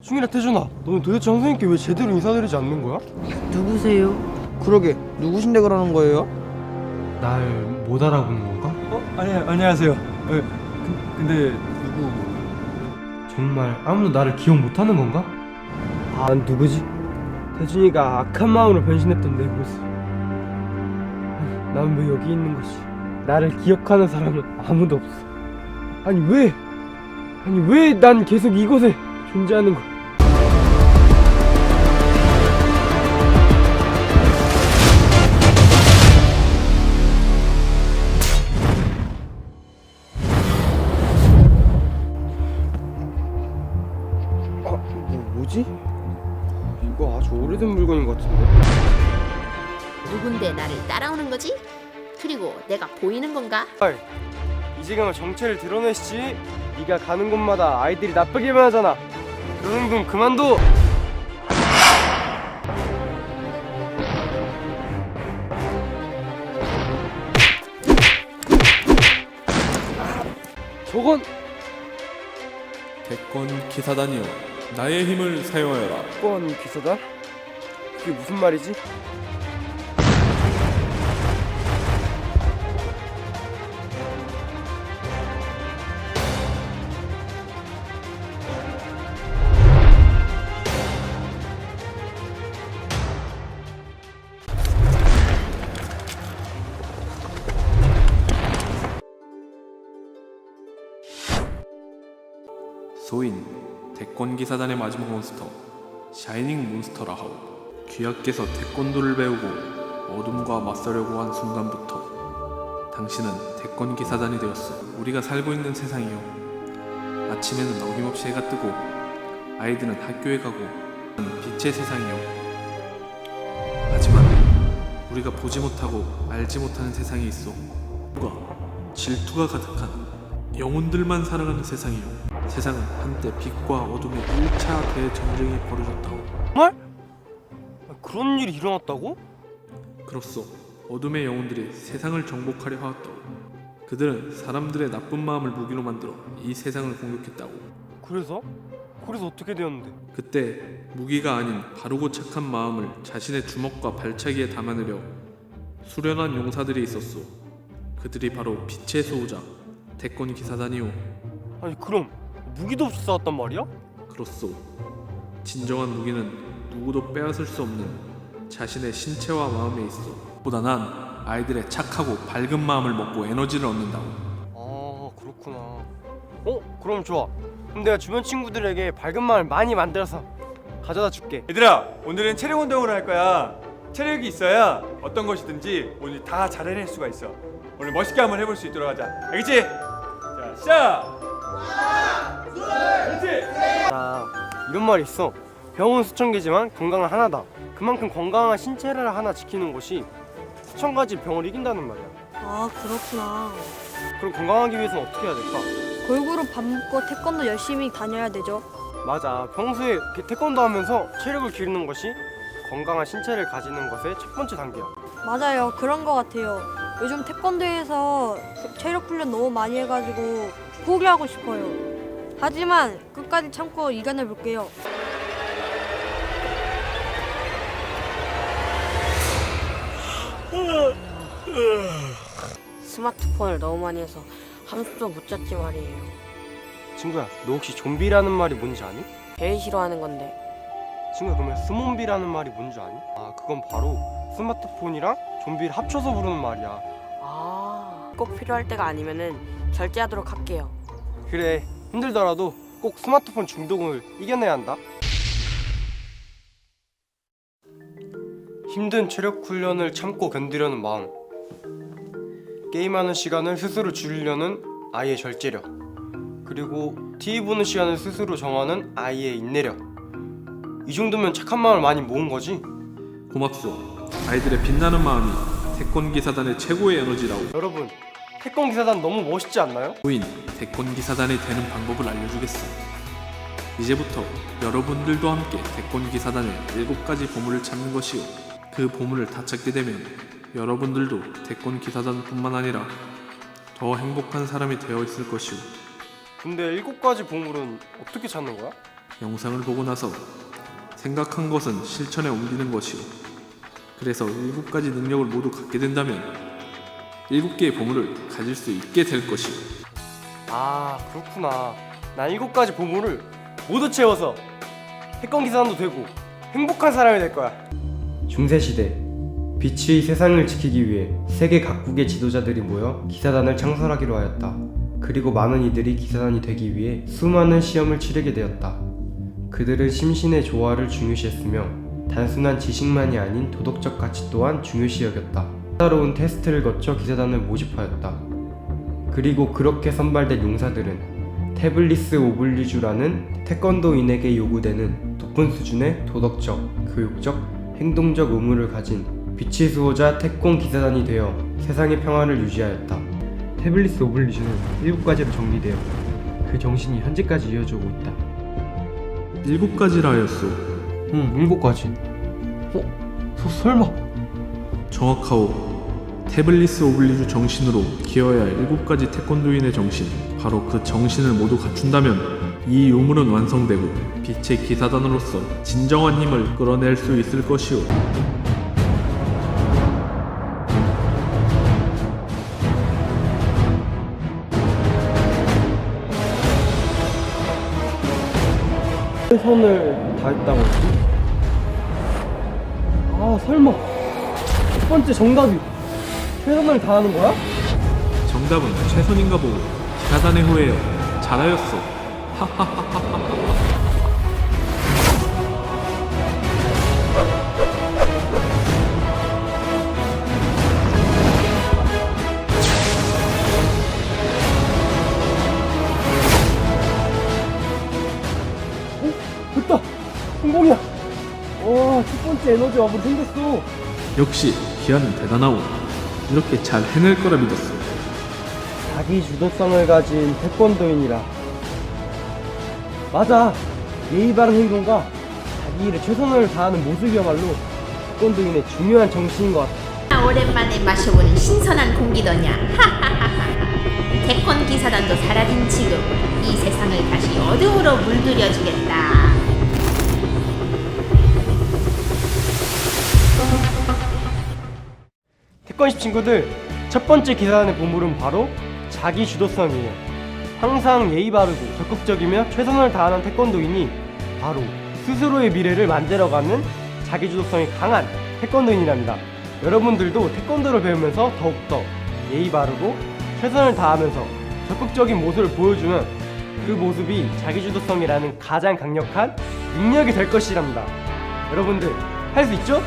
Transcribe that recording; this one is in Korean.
승일아 태준아 너는 도대체 선생님께 왜 제대로 인사드리지 않는 거야? 누구세요? 그러게 누구신데 그러는 거예요? 날 못 알아보는 건가? 어? 아니 안녕하세요. 어, 그, 근데 누구? 정말 아무도 나를 기억 못하는 건가? 아, 난 누구지? 태준이가 악한 마음으로 변신했던 내 모습. 난 왜 여기 있는 것이? 나를 기억하는 사람은 아무도 없어. 아니 왜? 아니 왜 난 계속 이곳에 존재하는 거야? 이거 아주 오래된 물건인 것 같은데. 누군데 나를 따라오는 거지? 그리고 내가 보이는 건가? 이제 그만 정체를 드러내시지. 네가 가는 곳마다 아이들이 나쁘게만 하잖아. 그런 행동 그만둬. 저건 대권 기사단이여 나의 힘을 사용하여라 권 기사다? 그게 무슨 말이지? 소인 대권 기 사단의 마지막 몬스터 샤이닝 몬스터라 하오. 귀하께서 태권도를 배우고 어둠과 맞서려고 한 순간부터 당신은 대권 기 사단이 되었어. 우리가 살고 있는 세상이요. 아침에는 어김없이 해가 뜨고 아이들은 학교에 가고 빛의 세상이요. 하지만 우리가 보지 못하고 알지 못하는 세상이 있어. 누가? 질투가 가득한 영혼들만 살아가는 세상이요 세상은 한때 빛과 어둠의 1차 대전쟁이 벌어졌다고. 아, 그런 일이 일어났다고? 그로써 어둠의 영혼들이 세상을 정복하려 하였다고. 그들은 사람들의 나쁜 마음을 무기로 만들어 이 세상을 공격했다고. 그래서? 그래서 어떻게 되었는데? 그때 무기가 아닌 바르고 착한 마음을 자신의 주먹과 발차기에 담아내려 수련한 용사들이 있었소. 그들이 바로 빛의 소우자 대권 기사단이오. 아니 그럼 무기도 없이 싸웠단 말이야? 그렇소. 진정한 무기는 누구도 빼앗을 수 없는 자신의 신체와 마음에 있어. 보다 난 아이들의 착하고 밝은 마음을 먹고 에너지를 얻는다고. 아 그렇구나. 어? 그럼 좋아. 그럼 내가 주변 친구들에게 밝은 마음을 많이 만들어서 가져다 줄게. 얘들아 오늘은 체력 운동을 할 거야. 체력이 있어야 어떤 것이든지 오늘 다 잘해낼 수가 있어. 오늘 멋있게 한번 해볼 수 있도록 하자. 알겠지? 자 시작. 아 이런 말이 있어. 병은 수천 개지만 건강은 하나다. 그만큼 건강한 신체를 하나 지키는 것이 수천 가지 병을 이긴다는 말이야. 아 그렇구나 그럼 건강하기 위해서는 어떻게 해야 될까? 골고루 밥 먹고 태권도 열심히 다녀야 되죠 맞아. 평소에 이렇게 태권도 하면서 체력을 기르는 것이 건강한 신체를 가지는 것의 첫 번째 단계야. 맞아요 그런 거 같아요 요즘 태권도에서 체력 훈련 너무 많이 해가지고 포기하고 싶어요 하지만 끝까지 참고 이겨내 볼게요 스마트폰을 너무 많이 해서 함수도 못 잡지 말이에요. 친구야, 너 혹시 좀비라는 말이 뭔지 아니? 제일 싫어하는 건데. 친구야, 그러면 스몬비라는 말이 뭔지 아니? 아, 그건 바로 스마트폰이랑 좀비를 합쳐서 부르는 말이야. 아, 꼭 필요할 때가 아니면은 절제하도록 할게요. 그래, 힘들더라도 꼭 스마트폰 중독을 이겨내야 한다. 힘든 체력 훈련을 참고 견디려는 마음. 게임하는 시간을 스스로 줄이려는 아이의 절제력. 그리고 TV 보는 시간을 스스로 정하는 아이의 인내력. 이 정도면 착한 마음을 많이 모은 거지? 고맙소. 아이들의 빛나는 마음이 태권 기 사단의 최고의 에너지라고. 여러분, 태권 기사단 너무 멋있지 않나요? 소인 대권 기사단이 되는 방법을 알려주겠어. 이제부터 여러분들도 함께 대권 기사단의 일곱 가지 보물을 찾는 것이요. 그 보물을 다 찾게 되면 여러분들도 대권 기사단뿐만 아니라 더 행복한 사람이 되어 있을 것이오. 근데 일곱 가지 보물은 어떻게 찾는 거야? 영상을 보고 나서 생각한 것은 실천에 옮기는 것이요. 그래서 일곱 가지 능력을 모두 갖게 된다면 일곱 개의 보물을 가질 수 있게 될 것이요. 아 그렇구나. 난 일곱 가지 보물을 모두 채워서 태권 기사단도 되고 행복한 사람이 될 거야. 중세 시대 빛의 세상을 지키기 위해 세계 각국의 지도자들이 모여 기사단을 창설하기로 하였다. 그리고 많은 이들이 기사단이 되기 위해 수많은 시험을 치르게 되었다. 그들은 심신의 조화를 중요시했으며 단순한 지식만이 아닌 도덕적 가치 또한 중요시 여겼다 따로운 테스트를 거쳐 기사단을 모집하였다 그리고 그렇게 선발된 용사들은 태블리스 오블리주라는 태권도인에게 요구되는 높은 수준의 도덕적, 교육적, 행동적 의무를 가진 빛의 수호자 태권 기사단이 되어 세상의 평화를 유지하였다. 태블리스 오블리주는 일곱 가지로 정리되어 그 정신이 현재까지 이어지고 있다. 일곱 가지라 하였소. 응, 일곱 가지. 어? 서, 설마? 정확하오. 태블리스 오블리주 정신으로 기어야 할 일곱 가지 태권도인의 정신. 바로 그 정신을 모두 갖춘다면 이 유물은 완성되고 빛의 기사단으로서 진정한 힘을 끌어낼 수 있을 것이오. 최선을 다했다고 했지? 아 설마 첫 번째 정답이 최선을 다하는 거야? 정답은 최선인가 보고 기사단의 후예요. 잘하였소. 됐다! 성공이야! 와, 첫 번째 에너지 와블 생겼어! 역시 기아는 대단하오. 이렇게 잘 해낼 거라 믿었어. 자기 주도성을 가진 태권도인이라. 맞아! 예의 바른 행동과 자기 일에 최선을 다하는 모습이야말로 태권도인의 중요한 정신인 것 같아. 오랜만에 마셔보는 신선한 공기더냐. 태권 기사단도 사라진 지금 이 세상을 다시 어둠으로 물들여주겠다. 태권십 친구들, 첫 번째 기사단의 보물은 바로 자기 주도성이에요. 항상 예의 바르고 적극적이며 최선을 다하는 태권도인이 바로 스스로의 미래를 만들어가는 자기 주도성이 강한 태권도인이랍니다. 여러분들도 태권도를 배우면서 더욱더 예의 바르고 최선을 다하면서 적극적인 모습을 보여주는 그 모습이 자기 주도성이라는 가장 강력한 능력이 될 것이랍니다. 여러분들 할 수 있죠?